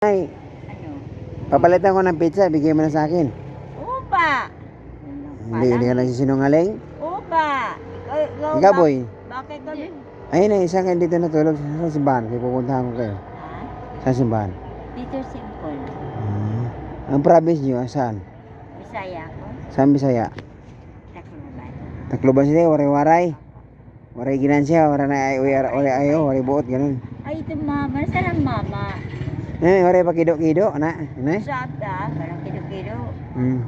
Ay, Ano? papalitan ko ng pizza, bigay mo na sa akin. Upa! Hindi, hindi ka nagsisinungaling. Upa! Ikaw, ikaw, Ikaw, ba- boy. Bakit ka? Ayun na, isa kayo dito natulog sa simbahan. Kaya pupuntahan ko kayo. Ha? Sa simbahan. Dito simple. Hmm. Ang province nyo, saan? Bisaya ko. Saan Bisaya? Tacloban. Takloban sila, waray-waray. Waray ginansya, waray na ay, waray, waray ayo, waray buot, ganun. Ay, ito mama. Saan ang mama? Eh, waray pa kido-kido, na. Eh? Sada. Parang kilo-kilo. Hmm.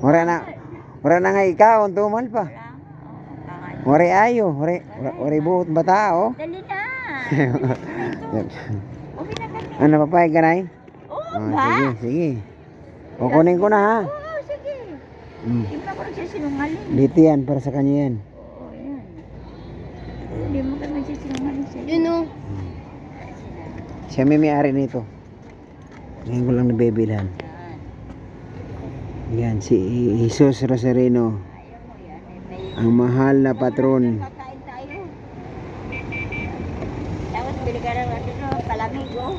Waray na, waray na nga ikaw, tumal pa. Kangal. Waray ayo, waray, waray buot, bata, oh. Dali na. Ano, papayag ka na eh? Oo ba? sige, sige. Kukunin ko na ha. Oo, sige. Hmm. Mo ako nagsisinungaling. Dito yan, para sa kanya yan. Oo, yan. Hindi mo ka nagsisinungaling sa'yo. Yun o. Siya may may-ari nito. Ngayon ko lang nabibilhan. Yan. Yan, si Jesus Rosarino. Yan. Ang mahal na patron. Tayo. Tapos bili ka ng ano, no, palamig, oh.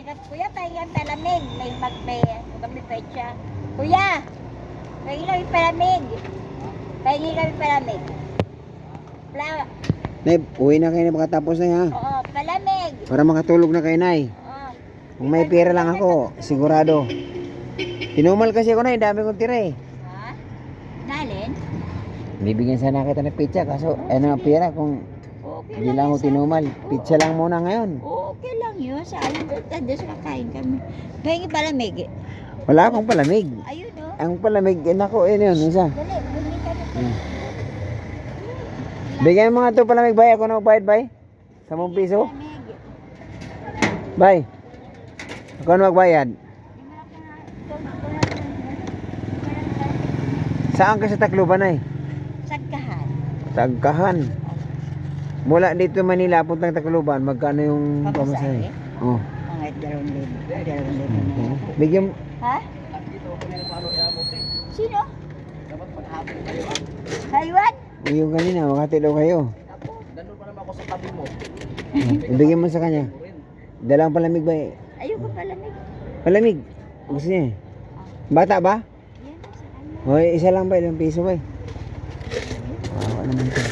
Ka, kuya, tayo ang palamig. May magbe, kami pecha. Kuya, pahingi kami palamig. Pahingi kami palamig. Pla, Nay, uwi na kayo na pagkatapos na ha. oo. Para makatulog na kayo, Nay. Kung may pera lang ako, sigurado. Tinumal kasi ako na, dami kong tira eh. Ha? Nalin? Bibigyan sana kita ng pizza, kaso ano ang pera kung Okay hindi lang ako tinumal. Pizza lang muna ngayon. Okay lang yun. Sa alam ko, doon kakain kami. Pahingi palamig. Wala akong palamig. Ayun, oh. Ang palamig, eh, nako, yun yun, isa. Dali, bumili kami. Hmm. Bigyan mo nga ito palamig, bay. Ako na magbayad, bay. 10 piso. Palamig. Bay. Ako na magbayad. Saan ka sa Tacloban ay? Sagkahan. Tagkahan. Mula dito Manila, puntang Tacloban, magkano yung pamasahe? Pamasahe? Oh. Mga dalawang libo. Ay, dalawang libo na Okay. yata. Bigyan, Ha? Sino? Taiwan? yung kanina, makati daw kayo. Hmm, Ibigyan mo sa kanya. Dalang palamig ba eh? Ayoko palamig. Palamig. Gusto niya eh. Bata ba? Hoy, isa lang ba? Ilang piso ba eh? Awa naman to.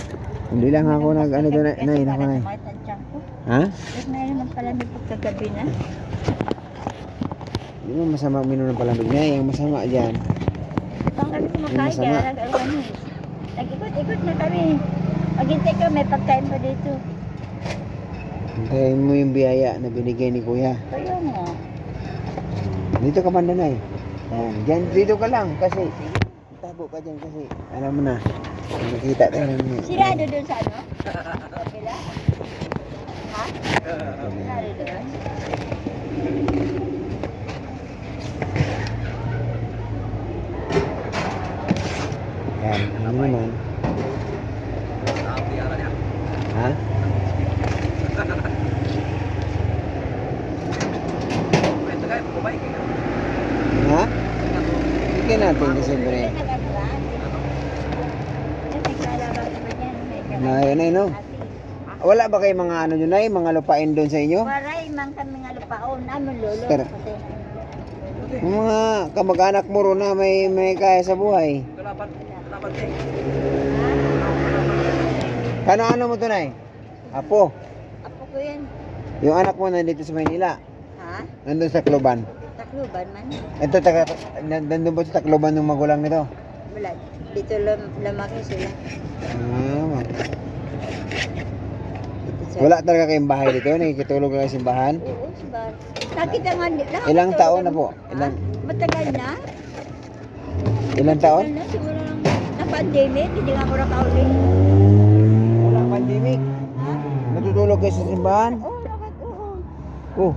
Hindi lang ako nag ano doon na Kasi na para na. ko. Ha? Na yun ang palamig pagkagabi na. Hindi mo masama uminom ng palamig na Yung masama dyan. Pang kami kumakain kaya nag-ano eh. Nag-ikot-ikot na kami. Maghintay ka, may pagkain pa dito. Hintayin mo yung biyaya na binigay ni kuya. Kaya mo. Dito ka banda na eh. Yan. Dyan, dito ka lang kasi tago ka dyan kasi alam mo na. Nakita tayo ng Sirado doon sa ano? Kapila? Ha? Sirado doon? Yan. Ano naman? Ha? Ha? Sige natin kasi siyempre. May nag-ano ba? Kasi kalaban ba niyan? May Na, yun ay no. Wala ba kayo mga ano yun ay, mga lupain doon sa inyo? Waray man kami nga lupaon. Namin lolo. Pero- Kasi mga kamag-anak mo ron na may, may kaya sa buhay. Kano ano mo to nay? Apo. Apo ko yan. Yung anak mo nandito sa Maynila. Ha? Nandun sa Tacloban. Man? Ito, taga, nandun ba sa Tacloban ng magulang nito? Wala. Dito lam lamaki sila. Ah, wala talaga kayong bahay dito? Nakikitulog lang sa simbahan? Oo, sabar. Nakita nga nila. Ilang taon na po? Ilang, Matagal na? ilang taon? Matagal na. Siguro lang na pandemic. Hindi nga ako nakauli. Walang pandemic. Ha? Natutulog kayo sa simbahan? Oo, nakat, oo. Oh,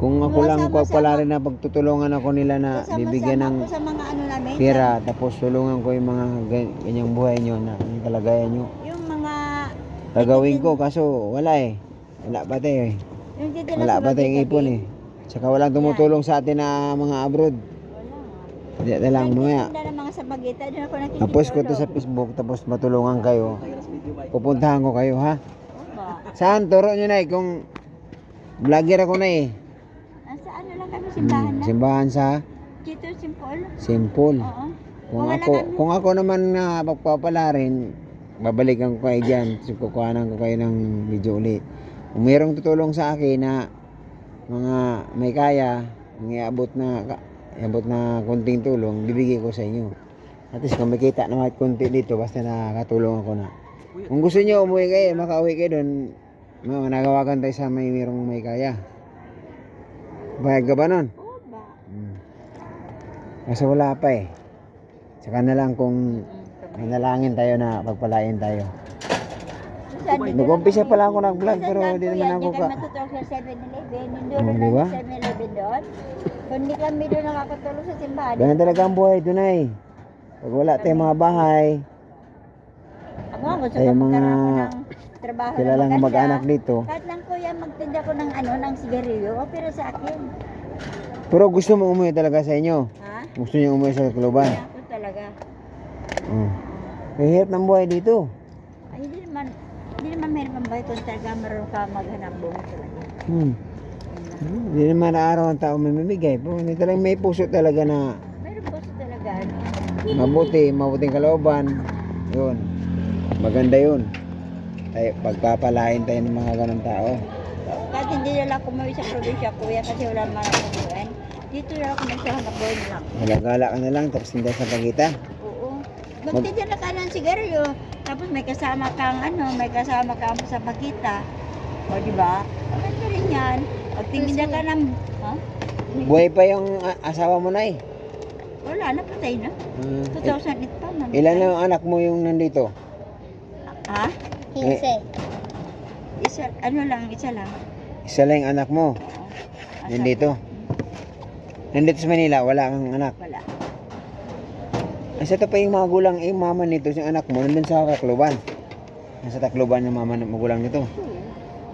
kung ako lang sama-sama. pala rin na pagtutulungan ako nila na bibigyan ng sa mga ano namin. pera tapos tulungan ko yung mga gan- ganyang buhay nyo na ang kalagayan nyo. Yung mga... Gagawin ko kaso wala eh. Wala pa tayo eh. Yung Wala pa tayong ipon eh. Tsaka walang tumutulong sa atin na mga abroad. Wala. Hindi na lang mamaya. Tapos ko to sa Facebook tapos matulungan kayo. Pupuntahan ko kayo ha. Saan? Turo nyo na eh kung vlogger ako na eh. Lang kami simbahan Hmm, na. simbahan sa Dito, simple. Simple. Oo. Kung Wala ako, kami. kung ako naman na pagpapala rin, babalikan ko kayo dyan. Kukuhanan ko kayo ng video ulit. Kung mayroong tutulong sa akin na mga may kaya, ang iabot na, iabot na konting tulong, bibigay ko sa inyo. At least kung may kita na kahit konti dito, basta nakakatulong ako na. Kung gusto nyo umuwi kayo, makauwi kayo doon, mga nagawagan tayo sa may mayroong may kaya. Bayag ka ba nun? Oo ba? Hmm. Kasi wala pa eh. Saka na lang kung manalangin tayo na pagpalain tayo. Nag-umpisa pala ako nag-vlog pero hindi naman ako ka... Kami sa 7-Eleven. Hindi doon ba? sa 7-Eleven doon. Kung hindi kami doon nakakatulog sa simbahan. Ganyan talaga ang buhay doon ay. Pag wala tayong mga bahay, Ako gusto ko mga trabaho kilalang maganda. mag-anak dito. Kahit lang kuya, magtinda ko ng ano, ng sigarilyo. O, pero sa akin. Pero gusto mo umuwi talaga sa inyo. Ha? Gusto niyo umuwi sa Kuluban. Kaya ako talaga. Oh. May hirap ng buhay dito. Ay, hindi naman, hindi naman meron kang bahay kung talaga marunong ka maghanap buhay talaga. Hmm. Hmm, Hindi naman araw ang tao may mamigay. Pero hindi talagang may puso talaga na Meron po siya talaga, ano. mabuti, mabuting kalooban. Yun. Maganda yun. Tayo, pagpapalain tayo ng mga ganong tao. Kahit hindi nila ako umuwi sa probinsya, kuya, kasi wala naman ako umuwi. Dito na ako nagsahanap buhay na lang. Gala-gala ka na lang, tapos hindi sa pagitan. Oo. Magtinda na ka ng sigarilyo, tapos may kasama kang ano, may kasama kang sa pakita. O, di ba? Maganda rin yan. Pagtinda ka ng, ha? Buhay pa yung asawa mo na eh. Wala, napatay na. Ah, 2008 pa il- ilan na yung anak mo yung nandito? Ha? Eh, Isa, ano lang, isa lang. Isa lang yung anak mo. Oo. Nandito. Nandito sa Manila, wala kang anak. Wala. Asa to pa yung mga gulang, yung mama nito, yung anak mo, nandun sa Tacloban. Nasa Tacloban yung mama ng magulang nito. Oo,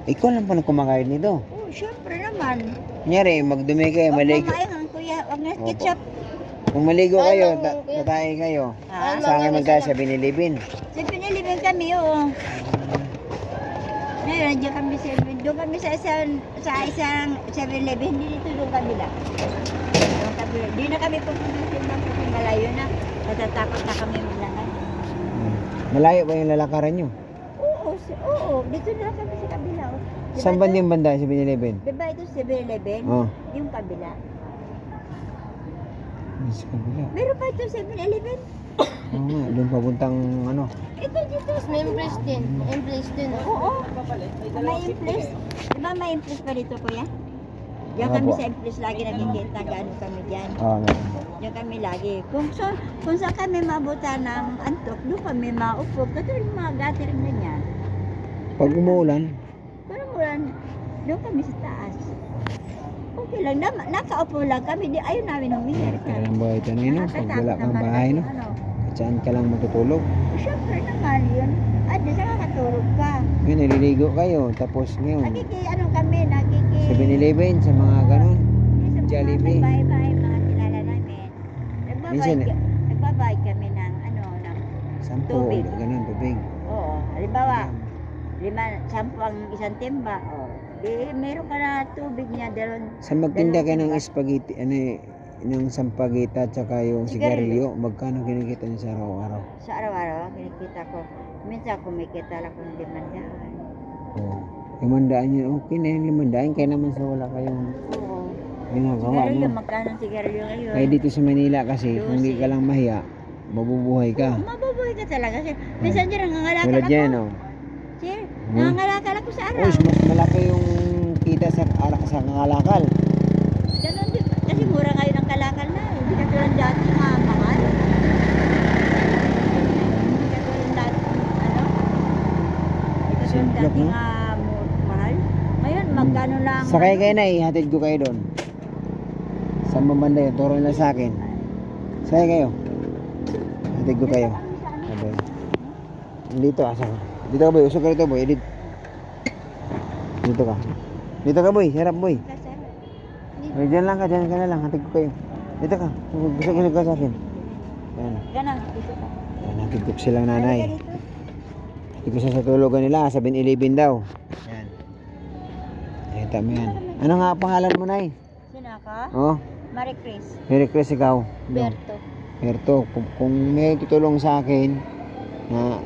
Ikaw lang pa nagkumakayod nito. Oo, syempre naman. Kunyari, magdumi kayo, Huwag maligo. mamaing ang kuya, huwag na Opo. ketchup. Kung maligo kayo, ta- tatay kayo. Ha? Sa akin magtayo sa binilibin. Sa pinilibing kami, oo. Ngayon, nandiyan kami sa, doon kami sa isang, sa isang 7-Eleven, hindi dito doon kami lang. Doon kami lang. Di na kami pupunta sa ibang kasi malayo na. Natatakot na kami maglangan. Hmm. Malayo ba yung lalakaran nyo? Oo, si- oo, dito na kami sa kabila. oh. Diba Saan ba ito- yung banda sa binilibin? Diba ito 7-Eleven? Oh. Yung kabila. Sa kabila. Meron pa ito 7-Eleven? Oo nga, doon papuntang ano. Ito dito. May impress din. Impress din. Oo. May implis. Di ba may implis pa dito, kuya? Diyan kami sa implis lagi nagkikita. Gaano kami dyan. Oo, meron. Diyan kami lagi. Kung, so, kung saan kami mabuta ng antok, doon kami maupo. Katulad yung mga gathering na yan. Pag umuulan, Pero mulan, doon kami sa taas. Okay lang. Na, nakaupo lang kami. Di, ayaw namin humingi. kaya ang buhay tanay no? Pag wala kang bahay no? Ano. Saan ka lang matutulog? Siyempre naman yun. At di saka katulog ka. Ngayon, naliligo kayo. Tapos ngayon, Nakiki, ano kami, nakiki... sa binilibin, sa mga ganon. Sa mga Jollibee. bahay-bahay, mga kilala namin. Eh. ka- nagbabayad kami ng, ano, ng, Sampo, Tubig. ganon, tubig. oo, halimbawa, lima, sampu ang isang timba, oh. Di, meron ka na tubig niya, dalawang, Sa magtinda kayo ng spaghetti, ano eh, ng sampagita tsaka yung Sigarilyo. magkano kinikita niyo sa araw-araw? sa araw-araw, kinikita ko. Minsan kumikita lang kung limandaan. Oo. Limandaan yun, okay na yung limandaan, kaya naman sa wala kayong Oo. ginagawa Sigarilyo, mo. magkano ang sigarilyo ngayon? Kaya dito sa Manila kasi, kung hindi ka lang mahiya, mabubuhay ka. Mabubuhay ka talaga. Kasi Minsan dyan, nangangalakal Tulad ako. yan, oh. Hmm. nangangalakal ako sa araw. Uy, mas malaki yung kita sa, ara- sa kangalakal. Ganun din. Kasi mura ngayon ang kalakal na. Hindi ka tulad dati nga mahal. Hindi ka tulad dati, ano? Hindi ka tulad Simple dati nga mahal. Ngayon, magkano lang. Sakay kayo na eh, hatid ko kayo doon. Sa mabanda yun, turo nila sa akin. Sakay kayo. Hatid ko kayo. Sabay. Dito, asa ka? Dito ka boy, usok ka rito boy, edit. Dito ka. Dito ka boy, harap boy. Ay, dyan lang ka, dyan ka na lang, hatid ko kayo. Dito ka, gusto ka sa akin. Yan, yan hatid ko silang nanay. Dito. Hatid ko sa tulugan nila, sa bin daw. Yan. Nakita mo yan. Ano nga ang pangalan mo, Nay? Sino? naka. Oh, Marie Chris. Merry Chris ikaw. Berto. Berto, kung, kung may tutulong sa akin na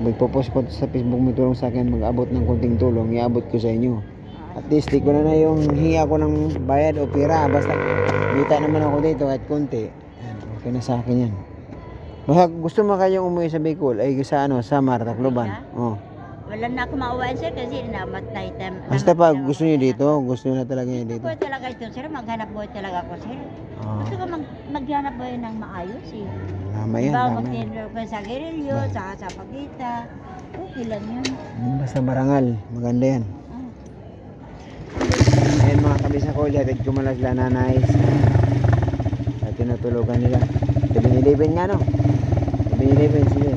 magpo-post ko sa Facebook may tulong sa akin mag-abot ng konting tulong, iabot ko sa inyo. At least, di ko na na yung hingi ako ng bayad o pira. Basta, kita naman ako dito kahit konti. Yan, okay na sa akin yan. Baka gusto mo kayong umuwi sa Bicol, ay sa ano, sa Mar, Tacloban. Oh. Wala na ako mauwan sir kasi namatay tam. Basta pag gusto niyo dito, gusto niyo na talaga niyo dito. Gusto ko talaga ito sir, maghanap buhay talaga ako sir. Oh. Gusto ko mag maghanap buhay ng maayos eh. Tama yan, Diba, tama magtinro ko sa gerilyo, Ba- sa sa pagita. Okay lang yun. Basta marangal, maganda yan. Ah. Ayan mga kabisa ko, hatid ko muna sila nanay sa, sa tinutulugan nila. 7-Eleven nga no? 7-Eleven, sige.